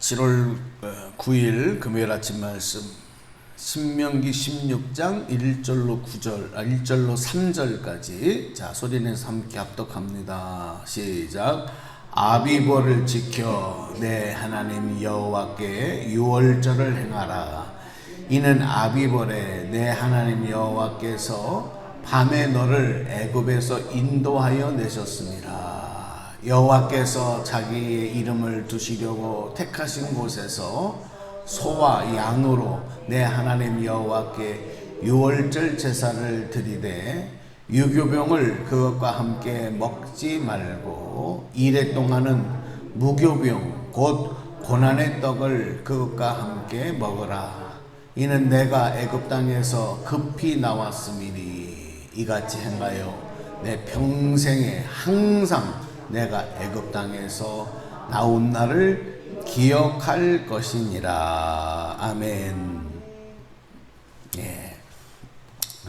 7월 9일 금요일 아침 말씀 신명기 16장 1절로 9절 아 1절로 3절까지 자 소리내서 함께 합독합니다. 시작 아비보를 지켜 내 하나님 여호와께 유월절을 행하라 이는 아비보레 내 하나님 여호와께서 밤에 너를 애굽에서 인도하여 내셨습니다. 여호와께서 자기의 이름을 두시려고 택하신 곳에서 소와 양으로 내 하나님 여호와께 유월절 제사를 드리되 유교병을 그것과 함께 먹지 말고 이래 동안은 무교병 곧 고난의 떡을 그것과 함께 먹으라. 이는 내가 애굽 땅에서 급히 나왔음이니 이같이 행하여 내 평생에 항상 내가 애굽 땅에서 나온 날을 기억할 것이니라. 아멘. 예.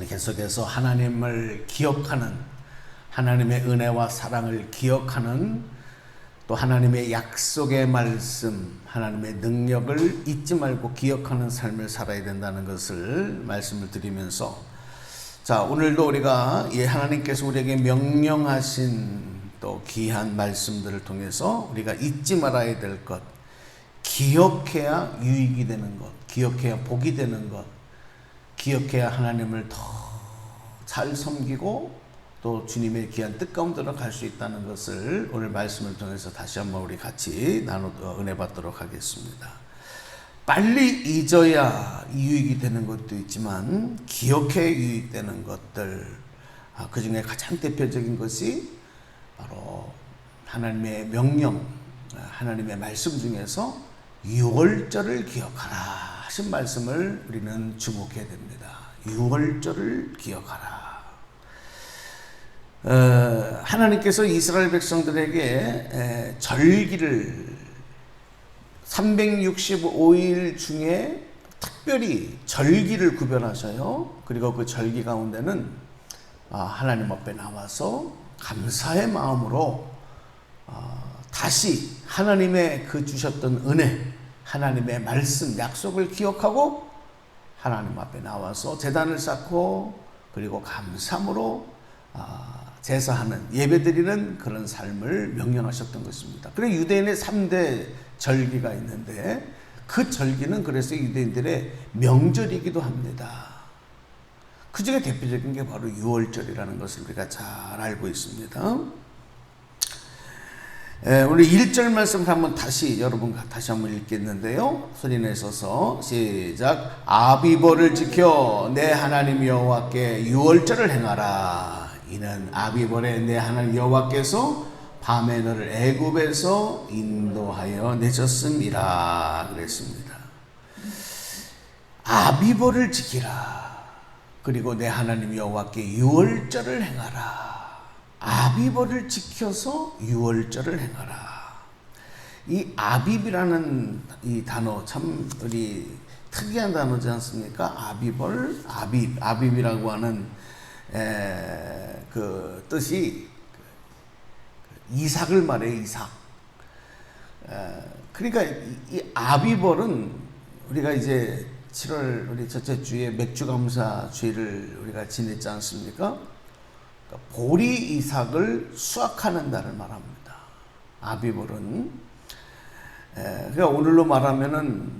계속해서 하나님을 기억하는 하나님의 은혜와 사랑을 기억하는 또 하나님의 약속의 말씀, 하나님의 능력을 잊지 말고 기억하는 삶을 살아야 된다는 것을 말씀을 드리면서 자, 오늘도 우리가 예 하나님께서 우리에게 명령하신 또 귀한 말씀들을 통해서 우리가 잊지 말아야 될 것, 기억해야 유익이 되는 것, 기억해야 복이 되는 것, 기억해야 하나님을 더 잘 섬기고 또 주님의 귀한 뜻 가운데로 갈 수 있다는 것을 오늘 말씀을 통해서 다시 한번 우리 같이 나누 어, 은혜 받도록 하겠습니다. 빨리 잊어야 유익이 되는 것도 있지만 기억해 유익되는 것들 아, 그 중에 가장 대표적인 것이 바로 하나님의 명령, 하나님의 말씀 중에서 유월절을 기억하라 하신 말씀을 우리는 주목해야 됩니다. 유월절을 기억하라. 어, 하나님께서 이스라엘 백성들에게 절기를 365일 중에 특별히 절기를 구별하셔요. 그리고 그 절기 가운데는 아, 하나님 앞에 나와서 감사의 마음으로 어, 다시 하나님의 그 주셨던 은혜, 하나님의 말씀, 약속을 기억하고 하나님 앞에 나와서 재단을 쌓고 그리고 감사함으로 어, 제사하는 예배드리는 그런 삶을 명령하셨던 것입니다. 그래 유대인의 3대 절기가 있는데 그 절기는 그래서 유대인들의 명절이기도 합니다. 그 중에 대표적인 게 바로 6월절이라는 것을 우리가 잘 알고 있습니다. 에, 우리 1절 말씀 한번 다시 여러분 다시 한번 읽겠는데요. 소리 내셔서 시작. 아비보를 지켜 내 하나님 여호와께 6월절을 행하라. 이는 아비보의 내 하나님 여호와께서 밤에 너를 애굽에서 인도하여 내셨음이라 그랬습니다. 아비보를 지키라. 그리고 내 하나님 여호와께 유월절을 행하라. 아비벌을 지켜서 유월절을 행하라. 이 아비비라는 이 단어 참 우리 특이한 단어지 않습니까? 아비벌, 아비, 아비비라고 하는 에, 그 뜻이 이삭을 말해 이삭. 에, 그러니까 이, 이 아비벌은 우리가 이제 7월 우리 첫째 주에 맥주 감사 주일을 우리가 지냈지 않습니까? 그러니까 보리 이삭을 수확하는 날을 말합니다. 아비볼은 그러니까 오늘로 말하면은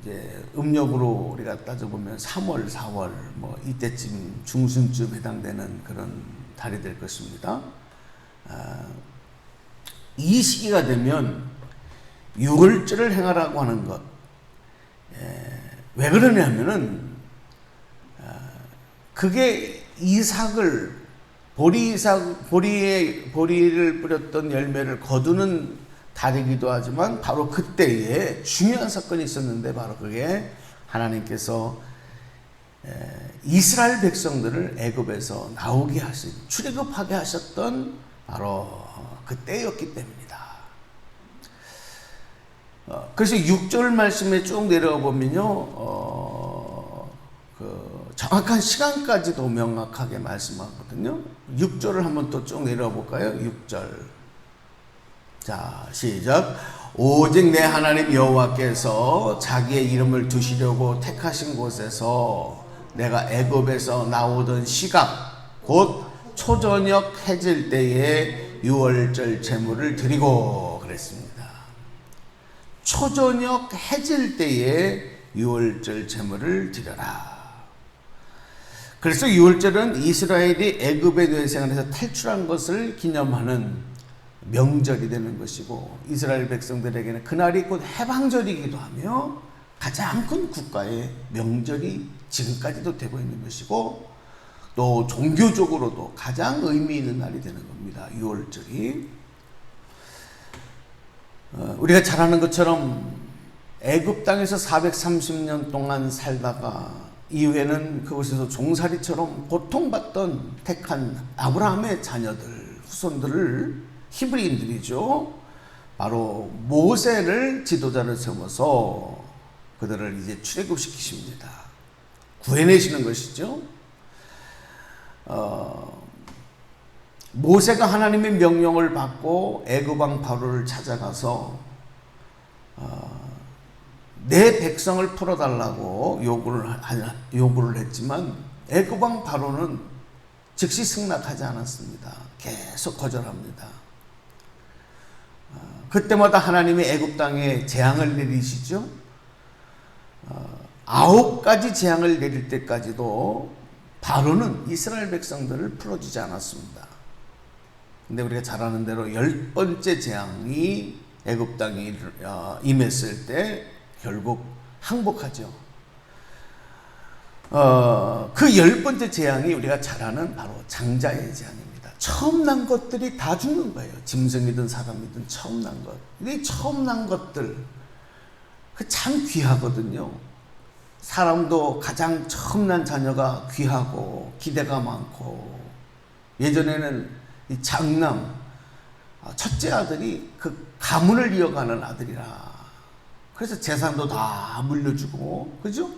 이제 음력으로 우리가 따져보면 3월, 4월 뭐 이때쯤 중순쯤 해당되는 그런 달이 될 것입니다. 아, 이 시기가 되면 유월절을 행하라고 하는 것. 왜 그러냐면은 아, 그게 이삭을 보리 이삭 보리에 보리를 뿌렸던 열매를 거두는 달이기도 하지만 바로 그때에 중요한 사건이 있었는데 바로 그게 하나님께서 이스라엘 백성들을 애굽에서 나오게 하신 출애굽하게 하셨던 바로 그때였기 때문이다. 어, 그래서 6절 말씀에 쭉 내려가 보면요, 어, 그 정확한 시간까지도 명확하게 말씀하거든요. 6절을 한번 또 쭉 내려가 볼까요? 6절. 자, 시작. 오직 내 하나님 여호와께서 자기의 이름을 두시려고 택하신 곳에서 내가 애굽에서 나오던 시각 곧 초저녁 해질 때에 유월절 제물을 드리고 그랬습니다. 초저녁 해질 때에 유월절 제물을 드려라. 그래서 유월절은 이스라엘이 애굽의 뇌생활에서 탈출한 것을 기념하는 명절이 되는 것이고 이스라엘 백성들에게는 그날이 곧 해방절이기도 하며 가장 큰 국가의 명절이 지금까지도 되고 있는 것이고 또 종교적으로도 가장 의미 있는 날이 되는 겁니다. 6월절이 어, 우리가 잘 아는 것처럼 애굽 땅에서 430년 동안 살다가 이후에는 그곳에서 종살이처럼 고통받던 택한 아브라함의 자녀들 후손들을 히브리인들이죠. 바로 모세를 지도자를 세워서 그들을 이제 출애굽시키십니다. 구해내시는 것이죠. 어, 모세가 하나님의 명령을 받고 애굽왕 바로를 찾아가서 어, 내 백성을 풀어달라고 요구를 하- 요구를 했지만 애굽왕 바로는 즉시 승낙하지 않았습니다. 계속 거절합니다. 어, 그때마다 하나님이 애굽 땅에 재앙을 내리시죠. 어, 아홉 가지 재앙을 내릴 때까지도 바로는 이스라엘 백성들을 풀어주지 않았습니다. 근데 우리가 잘 아는 대로 열 번째 재앙이 애굽 땅에 어, 임했을 때 결국 항복하죠. 어, 그 열 번째 재앙이 우리가 잘 아는 바로 장자의 재앙입니다. 처음 난 것들이 다 죽는 거예요. 짐승이든 사람이든 처음 난 것. 이 처음 난 것들 그 참 귀하거든요. 사람도 가장 처음 난 자녀가 귀하고 기대가 많고 예전에는 이 장남 아, 첫째 아들이 그 가문을 이어가는 아들이라 그래서 재산도 다 물려주고 그죠?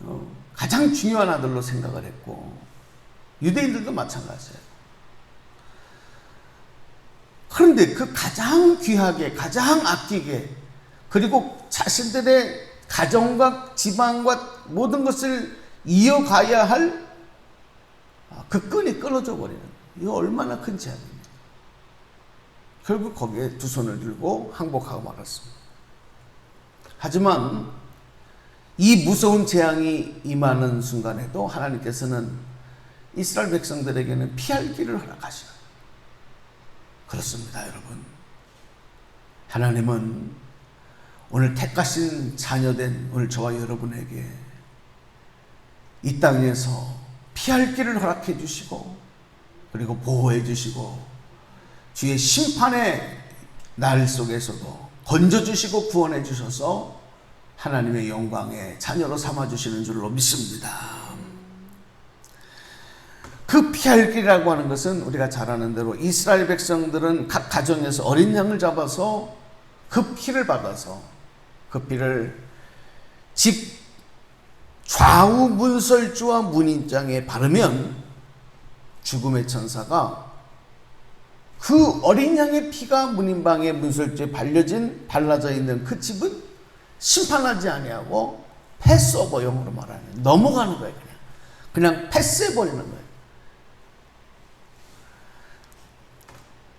어, 가장 중요한 아들로 생각을 했고 유대인들도 마찬가지예요. 그런데 그 가장 귀하게 가장 아끼게 그리고 자신들의 가정과 지방과 모든 것을 이어가야 할 그 끈이 끊어져 버리는 이거 얼마나 큰 재앙입니까? 결국 거기에 두 손을 들고 항복하고 말았습니다. 하지만 이 무서운 재앙이 임하는 순간에도 하나님께서는 이스라엘 백성들에게는 피할 길을 허락하시는 그렇습니다, 여러분. 하나님은 오늘 택하신 자녀된 오늘 저와 여러분에게 이 땅에서 피할 길을 허락해 주시고 그리고 보호해 주시고 주의 심판의 날 속에서도 건져 주시고 구원해 주셔서 하나님의 영광의 자녀로 삼아 주시는 줄로 믿습니다. 그 피할 길이라고 하는 것은 우리가 잘 아는 대로 이스라엘 백성들은 각 가정에서 어린 양을 잡아서 그 피를 받아서 그 피를 집 좌우 문설주와 문인장에 바르면 죽음의 천사가 그 어린 양의 피가 문인방의 문설주에 발려진 발라져 있는 그 집은 심판하지 아니하고 패스오버 영어로 말하는 넘어가는 거예요 그냥 그냥 패스해 버리는 거예요.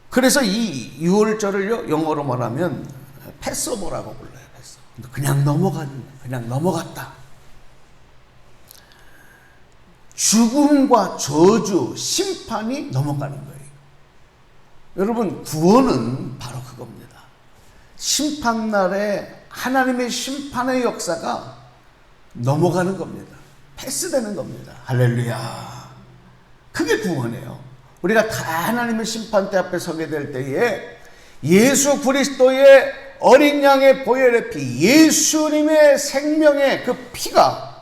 그래서 이 6월절을요 영어로 말하면 패스오버라고 불러요. 패스. 그냥 넘어간 그냥 넘어갔다. 죽음과 저주, 심판이 넘어가는 거예요. 여러분, 구원은 바로 그겁니다. 심판날에 하나님의 심판의 역사가 넘어가는 겁니다. 패스되는 겁니다. 할렐루야. 그게 구원이에요. 우리가 다 하나님의 심판대 앞에 서게 될 때에 예수 그리스도의 어린 양의 보혈의 피, 예수님의 생명의 그 피가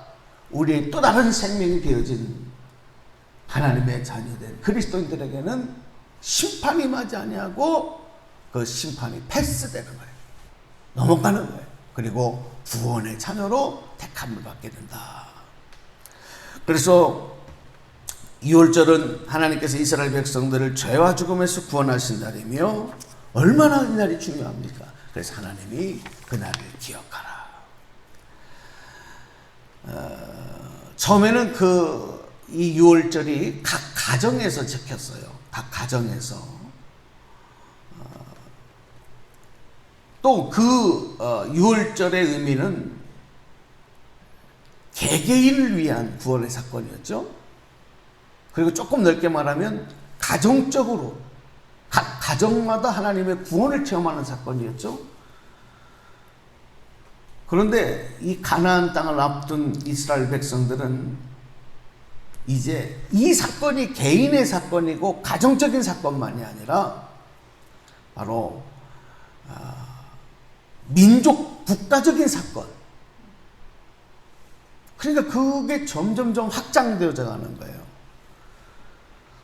우리의 또 다른 생명이 되어진 하나님의 자녀된 그리스도인들에게는 심판이 맞지 아니하고 그 심판이 패스되는 거예요. 넘어가는 거예요. 그리고 구원의 자녀로 택함을 받게 된다. 그래서 2월절은 하나님께서 이스라엘 백성들을 죄와 죽음에서 구원하신 날이며 얼마나 이 날이 중요합니까? 그래서 하나님이 그날을 기억하라. 어, 처음에는 그 이 유월절이 각 가정에서 지켰어요. 각 가정에서. 또그 유월절의 의미는 개개인을 위한 구원의 사건이었죠. 그리고 조금 넓게 말하면 가정적으로 각 가정마다 하나님의 구원을 체험하는 사건이었죠. 그런데 이 가나안 땅을 앞둔 이스라엘 백성들은 이제 이 사건이 개인의 사건이고 가정적인 사건만이 아니라 바로 민족 국가적인 사건. 그러니까 그게 점점점 확장되어져 가는 거예요.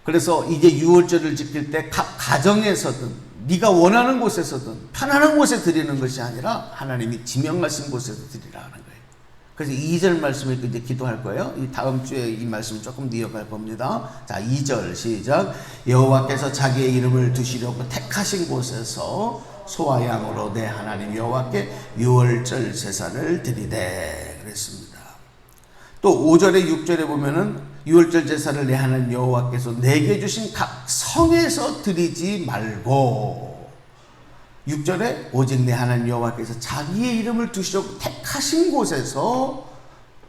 그래서 이제 유월절을 지킬 때 각 가정에서든 네가 원하는 곳에서든 편안한 곳에 드리는 것이 아니라 하나님이 지명하신 곳에서 드리라 하는 거예요. 그래서 2절 말씀을 이제 기도할 거예요. 이 다음 주에 이 말씀 조금 이어갈 겁니다. 자, 2절 시작. 여호와께서 자기의 이름을 두시려고 택하신 곳에서 소와 양으로 내 하나님 여호와께 유월절 제사를 드리되 그랬습니다. 또 5절에 6절에 보면은 유월절 제사를 내 하나님 여호와께서 내게 주신 각 성에서 드리지 말고 6절에 오직 내 하나님 여호와께서 자기의 이름을 두시려고 택하신 곳에서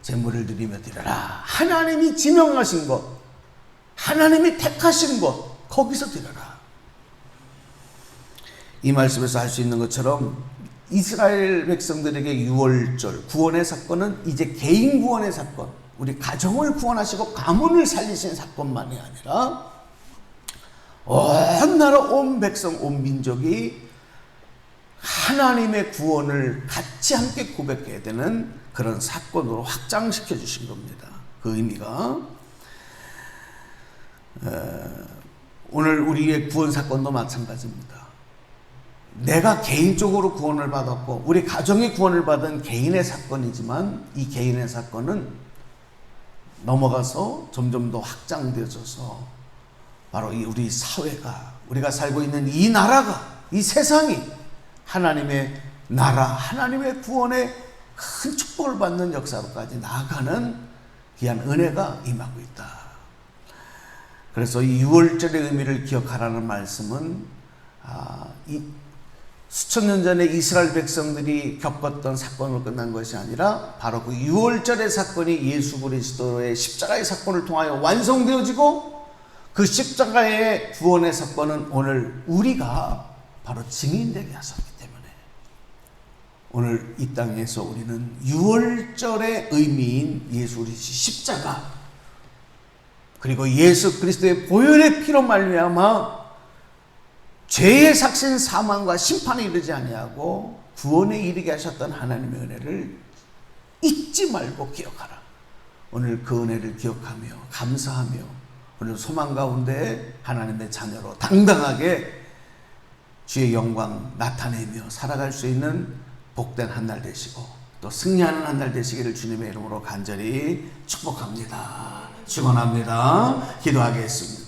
제물을 드리며 드려라. 하나님이 지명하신 곳, 하나님이 택하신 곳, 거기서 드려라. 이 말씀에서 할수 있는 것처럼 이스라엘 백성들에게 유월절 구원의 사건은 이제 개인 구원의 사건, 우리 가정을 구원하시고 가문을 살리신 사건만이 아니라 온 나라 온 백성 온 민족이 하나님의 구원을 같이 함께 고백해야 되는 그런 사건으로 확장시켜 주신 겁니다. 그 의미가 오늘 우리의 구원 사건도 마찬가지입니다. 내가 개인적으로 구원을 받았고 우리 가정이 구원을 받은 개인의 사건이지만 이 개인의 사건은 넘어가서 점점 더 확장되어져서 바로 이 우리 사회가 우리가 살고 있는 이 나라가 이 세상이 하나님의 나라 하나님의 구원의 큰 축복을 받는 역사로까지 나아가는 귀한 은혜가 임하고 있다. 그래서 이 6월절의 의미를 기억하라는 말씀은 아, 이 수천 년 전에 이스라엘 백성들이 겪었던 사건으로 끝난 것이 아니라 바로 그 6월절의 사건이 예수 그리스도의 십자가의 사건을 통하여 완성되어지고 그 십자가의 구원의 사건은 오늘 우리가 바로 증인되게 하셨기 때문에 오늘 이 땅에서 우리는 6월절의 의미인 예수 그리스도 십자가 그리고 예수 그리스도의 보혈의 피로 말미암아 죄의 삭신 사망과 심판에 이르지 아니하고 구원에 이르게 하셨던 하나님의 은혜를 잊지 말고 기억하라. 오늘 그 은혜를 기억하며 감사하며 오늘 소망 가운데 하나님의 자녀로 당당하게 주의 영광 나타내며 살아갈 수 있는 복된 한 날 되시고 또 승리하는 한 날 되시기를 주님의 이름으로 간절히 축복합니다. 축원합니다. 기도하겠습니다.